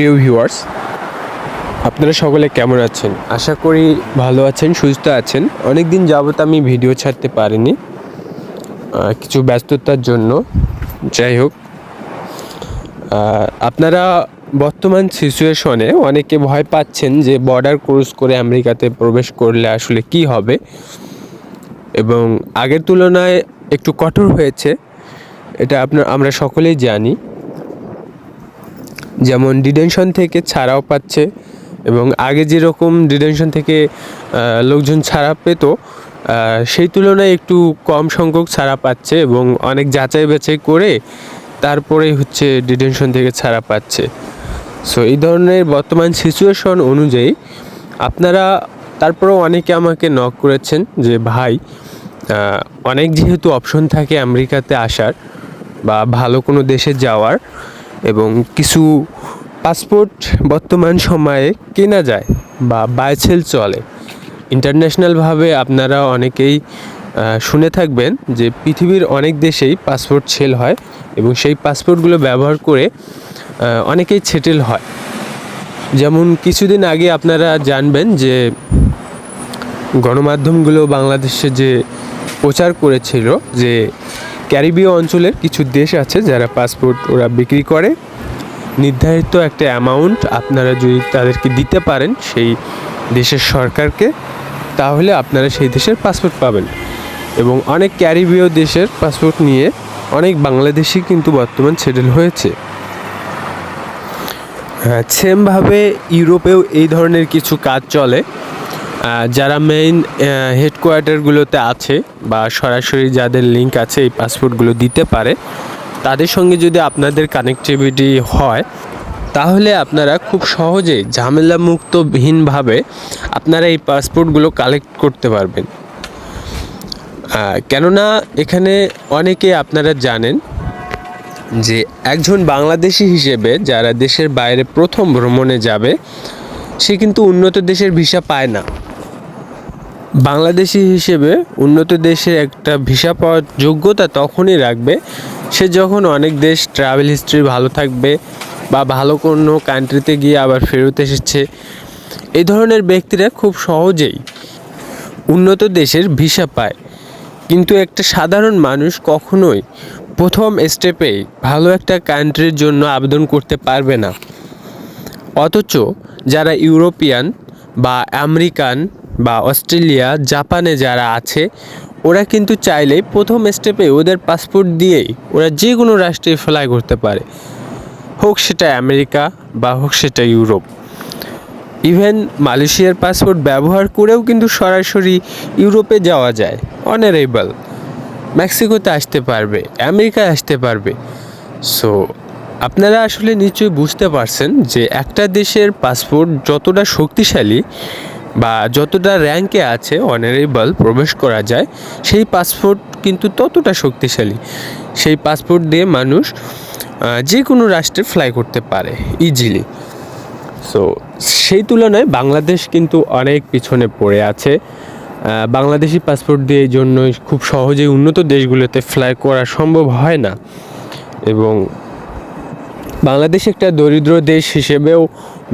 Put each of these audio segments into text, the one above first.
প্রিয় ভিউয়ার্স, আপনারা সকলে কেমন আছেন? আশা করি ভালো আছেন, সুস্থ আছেন। অনেক দিন যাবত আমি ভিডিও ছাড়তে পারিনি কিছু ব্যস্ততার জন্য। যাই হোক আপনারা বর্তমান সিচুয়েশনে অনেকে ভয় পাচ্ছেন যে বর্ডার ক্রস করে আমেরিকাতে প্রবেশ করলে আসলে কি হবে। এবং আগের তুলনায় একটু কঠোর হয়েছে, এটা আপনার, আমরা সকলেই জানি। যেমন ডিটেনশন থেকে ছাড়াও পাচ্ছে এবং আগে যেরকম ডিটেনশন থেকে লোকজন ছাড়া পেত সেই তুলনায় একটু কম সংখ্যক ছাড়া পাচ্ছে এবং অনেক যাচাই বাছাই করে তারপরেই হচ্ছে ডিটেনশন থেকে ছাড়া পাচ্ছে। সো এই ধরনের বর্তমান সিচুয়েশন অনুযায়ী আপনারা, তারপরেও অনেকে আমাকে নক করেছেন যে, ভাই অনেক যেহেতু অপশন থাকে আমেরিকাতে আসার বা ভালো কোনো দেশে যাওয়ার এবং কিছু পাসপোর্ট বর্তমান সময়ে কেনা যায় বা বাইসেল চলে। ইন্টারন্যাশনালভাবে আপনারা অনেকেই শুনে থাকবেন যে পৃথিবীর অনেক দেশেই পাসপোর্ট সেল হয় এবং সেই পাসপোর্টগুলো ব্যবহার করে অনেকেই সেটেল হয়। যেমন কিছুদিন আগে আপনারা জানবেন যে গণমাধ্যমগুলো বাংলাদেশে যে প্রচার করেছিল যে ক্যারিবীয় অঞ্চলের কিছু দেশ আছে যারা পাসপোর্ট ওরা বিক্রি করে। নির্ধারিত একটা অ্যামাউন্ট আপনারা যদি তাদেরকে দিতে পারেন সেই দেশের সরকারকে, তাহলে আপনারা সেই দেশের পাসপোর্ট পাবেন। এবং অনেক ক্যারিবীয় দেশের পাসপোর্ট নিয়ে অনেক বাংলাদেশি কিন্তু বর্তমান সেটেল হয়েছে। হ্যাঁ সেমভাবে ইউরোপেও এই ধরনের কিছু কাজ চলে। যারা মেইন হেডকোয়ার্টারগুলোতে আছে বা সরাসরি যাদের লিংক আছে এই পাসপোর্টগুলো দিতে পারে, তাদের সঙ্গে যদি আপনাদের কানেক্টিভিটি হয়, তাহলে আপনারা খুব সহজে ঝামেলা মুক্তহীনভাবে আপনারা এই পাসপোর্টগুলো কালেক্ট করতে পারবেন। কেননা এখানে অনেকে আপনারা জানেন যে একজন বাংলাদেশি হিসেবে যারা দেশের বাইরে প্রথম ভ্রমণে যাবে, সে কিন্তু উন্নত দেশের ভিসা পায় না। বাংলাদেশি হিসেবে উন্নত দেশের একটা ভিসা পাওয়ার যোগ্যতা তখনই রাখবে সে যখন অনেক দেশ ট্রাভেল হিস্ট্রি ভালো থাকবে বা ভালো কোনো কান্ট্রিতে গিয়ে আবার ফেরত এসেছে। এই ধরনের ব্যক্তিরা খুব সহজেই উন্নত দেশের ভিসা পায়। কিন্তু একটা সাধারণ মানুষ কখনোই প্রথম স্টেপে ভালো একটা কান্ট্রির জন্য আবেদন করতে পারবে না। অথচ যারা ইউরোপিয়ান বা আমেরিকান বা অস্ট্রেলিয়া, জাপানে যারা আছে, ওরা কিন্তু চাইলে প্রথম স্টেপে ওদের পাসপোর্ট দিয়েই ওরা যে কোনো রাষ্ট্রে ফ্লাই করতে পারে। হোক সেটা আমেরিকা বা হোক সেটা ইউরোপ। ইভেন মালয়েশিয়ার পাসপোর্ট ব্যবহার করেও কিন্তু সরাসরি ইউরোপে যাওয়া যায়। অনারেবল মেক্সিকোতে আসতে পারবে, আমেরিকায় আসতে পারবে। সো আপনারা আসলে নিশ্চয়ই বুঝতে পারছেন যে একটা দেশের পাসপোর্ট যতটা শক্তিশালী বা যতটা র্যাঙ্কে আছে অনারেবল প্রবেশ করা যায়, সেই পাসপোর্ট কিন্তু ততটা শক্তিশালী। সেই পাসপোর্ট দিয়ে মানুষ যে কোনো রাষ্ট্রে ফ্লাই করতে পারে ইজিলি সো সেই তুলনায় বাংলাদেশ কিন্তু অনেক পিছনে পড়ে আছে। বাংলাদেশি পাসপোর্ট দিয়ে এই জন্যই খুব সহজেই উন্নত দেশগুলোতে ফ্লাই করা সম্ভব হয় না। এবং বাংলাদেশ একটা দরিদ্র দেশ হিসেবেও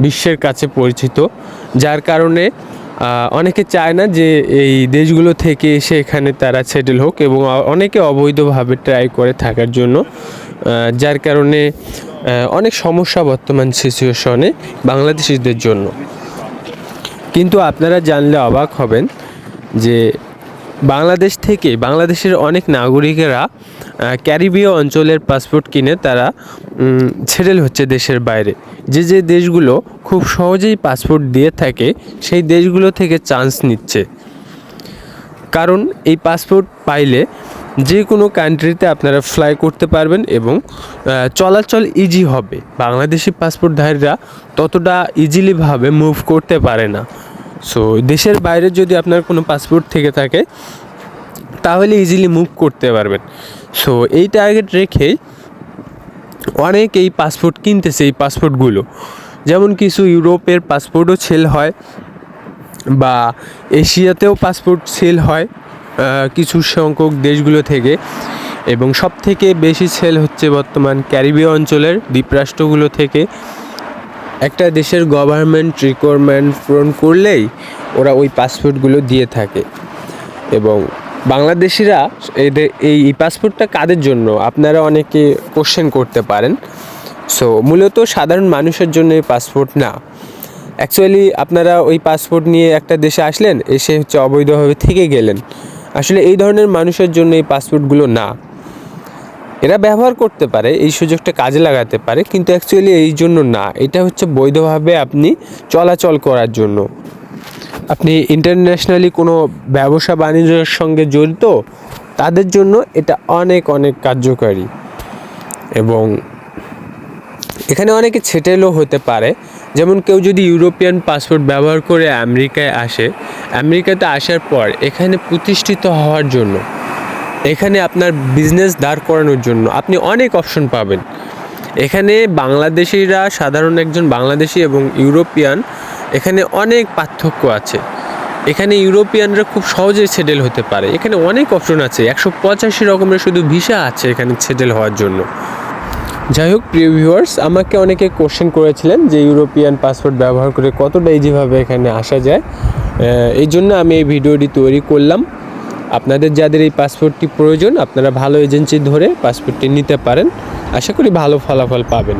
বিশ্বের কাছে পরিচিত, যার কারণে অনেকে চায় না যে এই দেশগুলো থেকে এসে এখানে তারা সেটেল হোক এবং অনেকে অবৈধভাবে ট্রাই করে থাকার জন্য যার কারণে অনেক সমস্যা বর্তমান সিচুয়েশনে বাংলাদেশিদের জন্য। কিন্তু আপনারা জানলে অবাক হবেন যে বাংলাদেশ থেকে বাংলাদেশের অনেক নাগরিকেরা ক্যারিবীয় অঞ্চলের পাসপোর্ট কিনে তারা ছেড়েল হচ্ছে দেশের বাইরে। যে যে দেশগুলো খুব সহজেই পাসপোর্ট দিয়ে থাকে, সেই দেশগুলো থেকে চান্স নিচ্ছে। কারণ এই পাসপোর্ট পাইলে যে কোনো কান্ট্রিতে আপনারা ফ্লাই করতে পারবেন এবং চলাচল ইজি হবে। বাংলাদেশি পাসপোর্টধারীরা ততটা ইজিলিভাবে মুভ করতে পারে না। সো দেশের বাইরে যদি আপনার কোনো পাসপোর্ট থেকে থাকে, তাহলে ইজিলি মুভ করতে পারবেন। সো এই টার্গেট রেখেই অনেক এই পাসপোর্ট কিনতেছে এই পাসপোর্টগুলো যেমন কিছু ইউরোপের পাসপোর্টও সেল হয় বা এশিয়াতেও পাসপোর্ট সেল হয় কিছু সংখ্যক দেশগুলো থেকে। এবং সব থেকে বেশি সেল হচ্ছে বর্তমান ক্যারিবীয় অঞ্চলের দ্বীপরাষ্ট্রগুলো থেকে। একটা দেশের গভর্নমেন্ট রিকোয়ারমেন্ট পূরণ করলেই ওরা ওই পাসপোর্টগুলো দিয়ে থাকে। এবং বাংলাদেশিরা এই পাসপোর্টটা কাদের জন্য? আপনারা অনেকে কোশ্চেন করতে পারেন। সো মূলত সাধারণ মানুষের জন্য এই পাসপোর্ট না। অ্যাকচুয়ালি আপনারা ওই পাসপোর্ট নিয়ে একটা দেশে আসলেন, এসে হচ্ছে অবৈধভাবে থেকে গেলেন। আসলে এই ধরনের মানুষের জন্য এই পাসপোর্টগুলো না। এরা ব্যবহার করতে পারে, এই সুযোগটা কাজে লাগাতে পারে, কিন্তু অ্যাকচুয়ালি এই জন্য না। এটা হচ্ছে বৈধভাবে আপনি চলাচল করার জন্য। আপনি ইন্টারন্যাশনালি কোনো ব্যবসা বাণিজ্যের সঙ্গে জড়িত, তাদের জন্য এটা অনেক অনেক কার্যকারী। এবং এখানে অনেকে ছেটেলও হতে পারে। যেমন কেউ যদি ইউরোপিয়ান পাসপোর্ট ব্যবহার করে আমেরিকায় আসে, আমেরিকাতে আসার পর এখানে প্রতিষ্ঠিত হওয়ার জন্য, এখানে আপনার বিজনেস দাঁড় করানোর জন্য আপনি অনেক অপশন পাবেন। এখানে বাংলাদেশিরা সাধারণ একজন বাংলাদেশি এবং ইউরোপিয়ান এখানে অনেক পার্থক্য আছে। এখানে ইউরোপিয়ানরা খুব সহজে সেটেল হতে পারে। এখানে অনেক অপশন আছে। একশো পঁচাশি রকমের শুধু ভিসা আছে এখানে সেটেল হওয়ার জন্য। যাই হোক, প্রিয় ভিউয়ার্স আমাকে অনেকে কোশ্চেন করেছিলেন যে ইউরোপিয়ান পাসপোর্ট ব্যবহার করে কতটা ইজিভাবে এখানে আসা যায়। এই জন্য আমি এই ভিডিওটি তৈরি করলাম। আপনাদের যাদের এই পাসপোর্টটি প্রয়োজন, আপনারা ভালো এজেন্সি ধরে পাসপোর্টটি নিতে পারেন। আশা করি ভালো ফলাফল পাবেন।